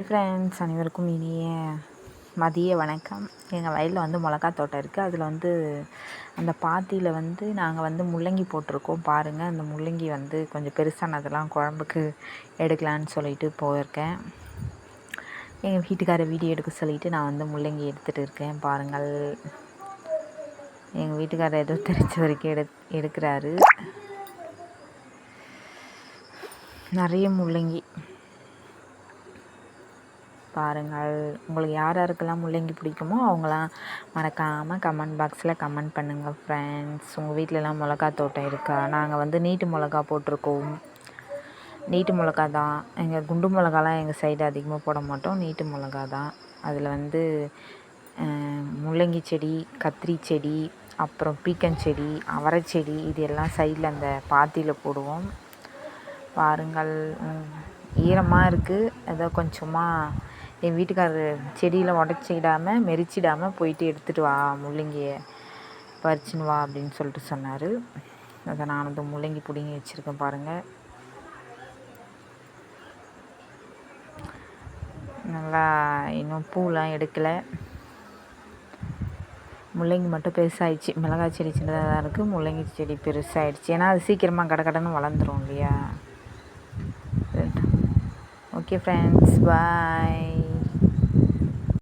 Friends அனைவருக்கும் இனிய மதிய வணக்கம். எங்கள் வயலில் வந்து மிளகா தோட்டம் இருக்குது அதில் வந்து அந்த பாத்தியில் வந்து நாங்கள் வந்து முள்ளங்கி போட்டிருக்கோம். பாருங்கள் அந்த முள்ளங்கி வந்து கொஞ்சம் பெருசானதெல்லாம் குழம்புக்கு எடுக்கலான்னு சொல்லிட்டு போயிருக்கேன். எங்கள் வீட்டுக்கார வீடியோ எடுக்க சொல்லிவிட்டு நான் வந்து முள்ளங்கி எடுத்துகிட்டு இருக்கேன். பாருங்கள். எங்கள் வீட்டுக்காரர் ஏதோ தெரிஞ்ச வரைக்கும் எடு எடுக்கிறாரு. நிறைய முள்ளங்கி. பாருங்கள். உங்களுக்கு யார் யாருக்கெல்லாம் முள்ளங்கி பிடிக்குமோ அவங்களாம் மறக்காமல் கமெண்ட் பாக்ஸில் கமெண்ட் பண்ணுங்கள் ஃப்ரெண்ட்ஸ் உங்கள் வீட்டிலலாம் மிளகா தோட்டம் இருக்கா? நாங்கள் வந்து நீட்டு மிளகா போட்டிருக்கோம். நீட்டு மிளகா தான். எங்கள் குண்டு மிளகாலாம் எங்கள் சைடு அதிகமாக போட மாட்டோம். நீட்டு மிளகா தான். அதில் வந்து முள்ளங்கி செடி கத்திரி செடி அப்புறம் பீக்கன் செடி அவரை செடி இது எல்லாம் சைடில் அந்த பாத்தியில் போடுவோம். பாருங்கள் ஈரமாக இருக்குது ஏதோ கொஞ்சமாக என் வீட்டுக்காரர் செடியெலாம் உடச்சிடாமல் மெரிச்சிடாமல் போயிட்டு எடுத்துகிட்டு வா முள்ளங்கியை பறிச்சுன்னு வா அப்படின்னு சொல்லிட்டு சொன்னார். அதை நான் வந்து முள்ளங்கி பிடுங்கி வச்சுருக்கேன் பாருங்கள் நல்லா இன்னும் பூலாம் எடுக்கலை. முள்ளங்கி மட்டும் பெருசாகிடுச்சு மிளகாய் செடி சின்னதாக தான் இருக்குது முள்ளங்கி செடி பெருசாகிடுச்சு ஏன்னா அது சீக்கிரமாக கடை கடன்னு வளர்ந்துரும் இல்லையா? Okay friends bye